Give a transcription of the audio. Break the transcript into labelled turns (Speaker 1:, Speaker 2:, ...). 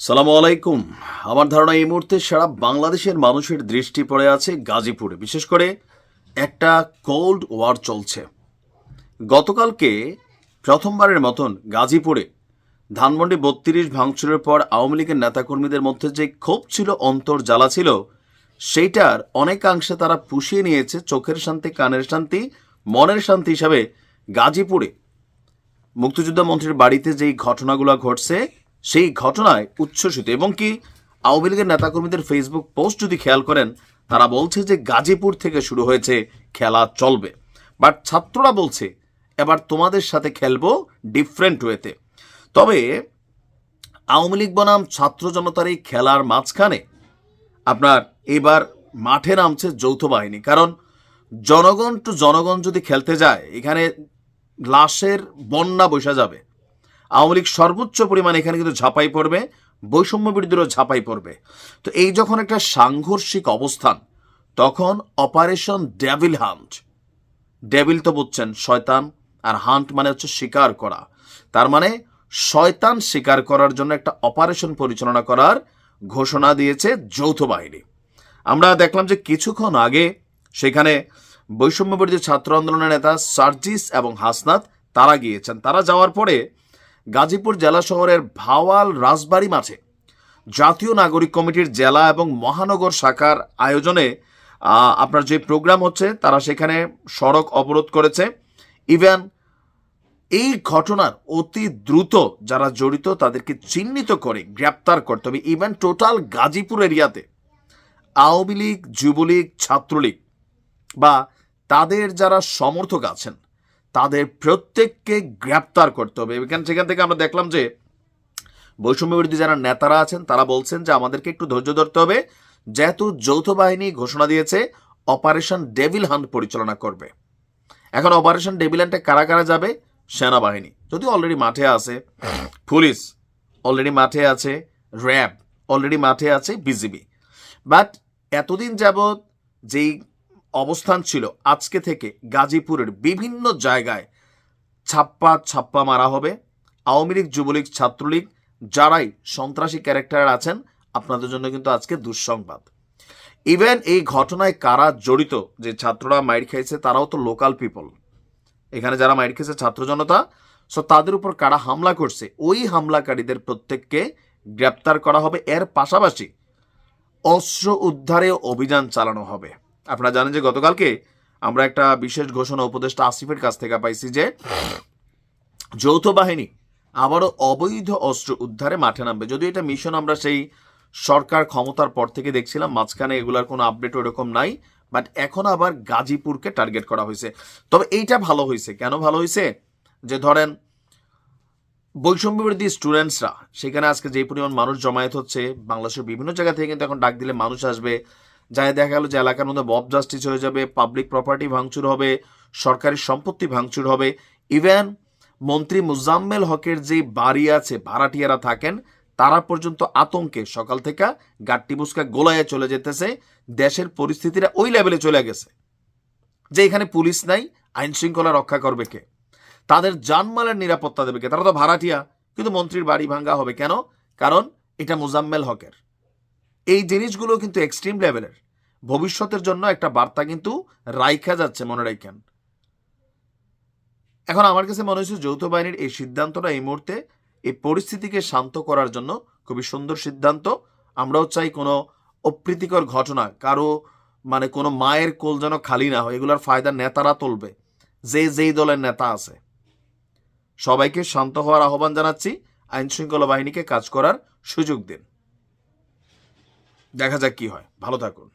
Speaker 1: সালামু আলাইকুম। আমার ধারণা এই মুহূর্তে সারা বাংলাদেশের মানুষের দৃষ্টি পড়ে আছে গাজীপুরে। বিশেষ করে একটা কোল্ড ওয়ার চলছে। গতকালকে প্রথমবারের মতন গাজীপুরে ধানমন্ডি বত্রিশ ভাঙচুরের পর আওয়ামী লীগের নেতাকর্মীদের মধ্যে যে ক্ষোভ ছিল, অন্তর জ্বালা ছিল, সেইটার অনেকাংশে তারা পুষিয়ে নিয়েছে চোখের শান্তি, কানের শান্তি, মনের শান্তি হিসাবে গাজীপুরে। মুক্তিযোদ্ধা মন্ত্রীর বাড়িতে যেই ঘটনাগুলো ঘটছে সেই ঘটনায় উচ্ছ্বসিত। এবং কি আওয়ামী লীগের নেতাকর্মীদের ফেসবুক পোস্ট যদি খেয়াল করেন, তারা বলছে যে গাজীপুর থেকে শুরু হয়েছে খেলা চলবে। বাট ছাত্ররা বলছে, এবার তোমাদের সাথে খেলব ডিফারেন্ট ওয়েতে তবে আওয়ামী লীগ বনাম ছাত্র জনতার এই খেলার মাঝখানে আপনার এবার মাঠে নামছে যৌথ বাহিনী। কারণ জনগণ টু জনগণ যদি খেলতে যায়, এখানে লাশের বন্যা বসা যাবে। আওয়ামী লীগ সর্বোচ্চ পরিমাণ এখানে কিন্তু ঝাঁপাই পড়বে, বৈষম্য বিরোধীরও ঝাঁপাই পড়বে। তো এই যখন একটা সাংঘর্ষিক অবস্থান, তখন অপারেশন ডেভিল হান্ট, ডেভিল তো বুঝছেন শয়তান, আর হান্ট মানে হচ্ছে শিকার করা। তার মানে শয়তান শিকার করার জন্য একটা অপারেশন পরিচালনা করার ঘোষণা দিয়েছে যৌথ বাহিনী। আমরা দেখলাম যে কিছুক্ষণ আগে সেখানে বৈষম্যবিরোধী ছাত্র আন্দোলনের নেতা সার্জিস এবং হাসনাত তারা গিয়েছেন। তারা যাওয়ার পরে গাজীপুর জেলা শহরের ভাওয়াল রাজবাড়ি মাঠে জাতীয় নাগরিক কমিটির জেলা এবং মহানগর শাখার আয়োজনে আপনার যে প্রোগ্রাম হচ্ছে, তারা সেখানে সড়ক অবরোধ করেছে। ইভেন এই ঘটনার অতি দ্রুত যারা জড়িত, তাদেরকে চিহ্নিত করে, গ্রেপ্তার করতে হবে ইভেন টোটাল গাজীপুর এরিয়াতে আওয়ামী লীগ, যুবলীগ, ছাত্রলীগ বা তাদের যারা সমর্থক আছেন তাদের প্রত্যেককে গ্রেপ্তার করতে হবে। এখান সেখান থেকে আমরা দেখলাম যে বৈষম্য বিরোধী যারা নেতারা আছেন, তারা বলছেন যে আমাদেরকে একটু ধৈর্য ধরতে হবে। যেহেতু যৌথ বাহিনী ঘোষণা দিয়েছে, অপারেশন ডেভিল হান্ট পরিচালনা করবে। এখন অপারেশন ডেভিল হান্টে কারা কারা যাবে? সেনাবাহিনী। যদি অলরেডি মাঠে আছে, পুলিশ অলরেডি মাঠে আছে, র্যাব অলরেডি মাঠে আছে, বিজিবি। বাট এতদিন যাবৎ যেই অবস্থান ছিল আজকে থেকে গাজীপুরের বিভিন্ন জায়গায় ছাপ্পা ছাপ্পা মারা হবে। আওয়ামী লীগ, যুবলীগ, ছাত্রলীগ যারাই সন্ত্রাসী ক্যারেক্টার আছেন, আপনাদের জন্য কিন্তু আজকে দুঃসংবাদ। ইভেন এই ঘটনায় কারা জড়িত, যে ছাত্ররা মাইর খেয়েছে তারাও তো লোকাল পিপল এখানে যারা মাইর খেয়েছে ছাত্র জনতা সো তাদের উপর কারা হামলা করছে, ওই হামলাকারীদের প্রত্যেককে গ্রেপ্তার করা হবে। এর পাশাপাশি অস্ত্র উদ্ধারে অভিযান চালানো হবে। আপনারা জানেন যে গতকালকে আমরা একটা বিশেষ ঘোষণা উপদেষ্টা আসিফের কাছ থেকে পাইছি যে যৌথ বাহিনী আবারও অবৈধ অস্ত্র উদ্ধারে মাঠে নামবে। যদিও এটা মিশন আমরা সেই সরকার ক্ষমতার পর থেকে দেখছিলাম, মাঝখানে এগুলার কোনো আপডেট ওরকম নাই বাট এখন আবার গাজীপুরকে টার্গেট করা হয়েছে। তবে এইটা ভালো হয়েছে। কেন ভালো হয়েছে? যে ধরেন বৈষম্য বিরোধী স্টুডেন্টসরা সেখানে আজকে যে পরিমাণ মানুষ জমায়েত হচ্ছে, বাংলাদেশের বিভিন্ন জায়গা থেকে কিন্তু এখন ডাক দিলে মানুষ আসবে। যাই দেখা গেল যে এলাকার মধ্যে বব জাস্টিস হয়ে যাবে পাবলিক প্রপার্টি ভাঙচুর হবে, সরকারি সম্পত্তি ভাঙচুর হবে। ইভেন মন্ত্রী মুজাম্মেল হকের যে বাড়ি আছে ভাড়াটিয়ারা থাকেন, তারা পর্যন্ত আতঙ্কে সকাল থেকে গাট্টি বুসকা গোলায় চলে যেতেছে। দেশের পরিস্থিতিটা ওই লেভেলে চলে গেছে যে এখানে পুলিশ নাই, আইন শৃঙ্খলা রক্ষা করবে কে? তাদের জানমালের নিরাপত্তা দেবে কে? তারা তো ভাড়াটিয়া, কিন্তু মন্ত্রীর বাড়ি ভাঙ্গা হবে কেন? কারণ এটা মুজাম্মেল হকের। এই জিনিসগুলো কিন্তু এক্সট্রিম লেভেলের ভবিষ্যতের জন্য একটা বার্তা কিন্তু রাইখা যাচ্ছে, মনে রাখেন। এখন আমার কাছে মনে হচ্ছে যৌথ বাহিনীর এই সিদ্ধান্তটা এই মুহূর্তে এই পরিস্থিতিকে শান্ত করার জন্য খুবই সুন্দর সিদ্ধান্ত। আমরাও চাই কোনো অপ্রীতিকর ঘটনা, কারও মানে কোনো মায়ের কোল যেন খালি না হয়, এগুলোর ফায়দা নেতারা তুলবে, যে যেই দলের নেতা আছে। সবাইকে শান্ত হওয়ার আহ্বান জানাচ্ছি, আইনশৃঙ্খলা বাহিনীকে কাজ করার সুযোগ দিন। দেখা যাক কি হয়। ভালো থাকুন।